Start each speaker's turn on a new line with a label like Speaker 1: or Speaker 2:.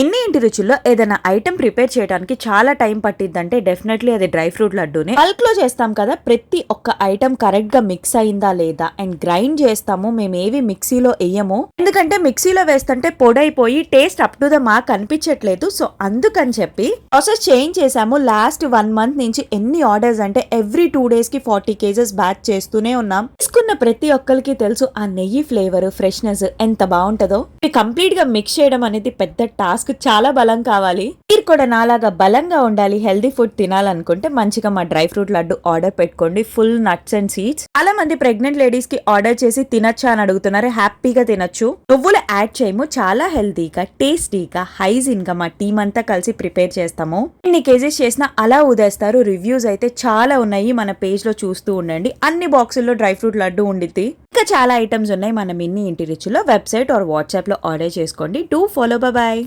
Speaker 1: ఎన్ని ఇంటి రుచుల్లో ఏదైనా ఐటెం ప్రిపేర్ చేయడానికి చాలా టైం పట్టిద్దంటే డెఫినెట్లీ అది డ్రై ఫ్రూట్ లడ్డూనే. బల్క్లో చేస్తాం కదా ప్రతి ఒక్క ఐటెం కరెక్ట్గా మిక్స్ అయిందా లేదా అండ్ గ్రైండ్ చేస్తాము మేము ఏవి మిక్సీలో వేయము. ఎందుకంటే మిక్సీలో వేస్తుంటే పొడైపోయి taste up to the mark అనిపించట్లేదు. సో అందుకని చెప్పి ప్రాసెస్ చేంజ్ చేసాము లాస్ట్ వన్ మంత్ నుంచి ఎన్ని ఆర్డర్స్ అంటే ఎవ్రీ టూ డేస్కి ఫార్టీ కేజెస్ బ్యాచ్ చేస్తూనే ఉన్నాం. తింటున్న ప్రతి ఒక్కరికి తెలుసు ఆ నెయ్యి ఫ్లేవర్ ఫ్రెష్నెస్ ఎంత బాగుంటుందో కంప్లీట్గా మిక్స్ చేయడం అనేది పెద్ద టాస్క్. చాలా బలం కావాలి. మీరు కూడా నాలాగా బలంగా ఉండాలి హెల్దీ ఫుడ్ తినాలనుకుంటే మంచిగా మా డ్రై ఫ్రూట్ లడ్డు ఆర్డర్ పెట్టుకోండి ఫుల్ నట్స్ అండ్ సీడ్స్ చాలా మంది ప్రెగ్నెంట్ లేడీస్కి ఆర్డర్ చేసి తినచ్చా అని అడుగుతున్నారు హ్యాపీగా తినొచ్చు. నువ్వులు యాడ్ చేయము చాలా హెల్దీగా టేస్టీగా హైజీన్గా మా టీం అంతా కలిసి ప్రిపేర్ చేస్తాము. ఎన్ని కేజీస్ చేసినా అలా ఉదేస్తారు రివ్యూస్ అయితే చాలా ఉన్నాయి మన పేజ్లో చూస్తూ ఉండండి. అన్ని బాక్సుల్లో డ్రై ఫ్రూట్ లడ్డు ఉండిద్ది. ఇంకా చాలా ఐటమ్స్ ఉన్నాయి మన మిన్ని ఇంటి రిచ్లో వెబ్సైట్ ఆర్ వాట్సాప్లో ఆర్డర్ చేసుకోండి. Do follow bye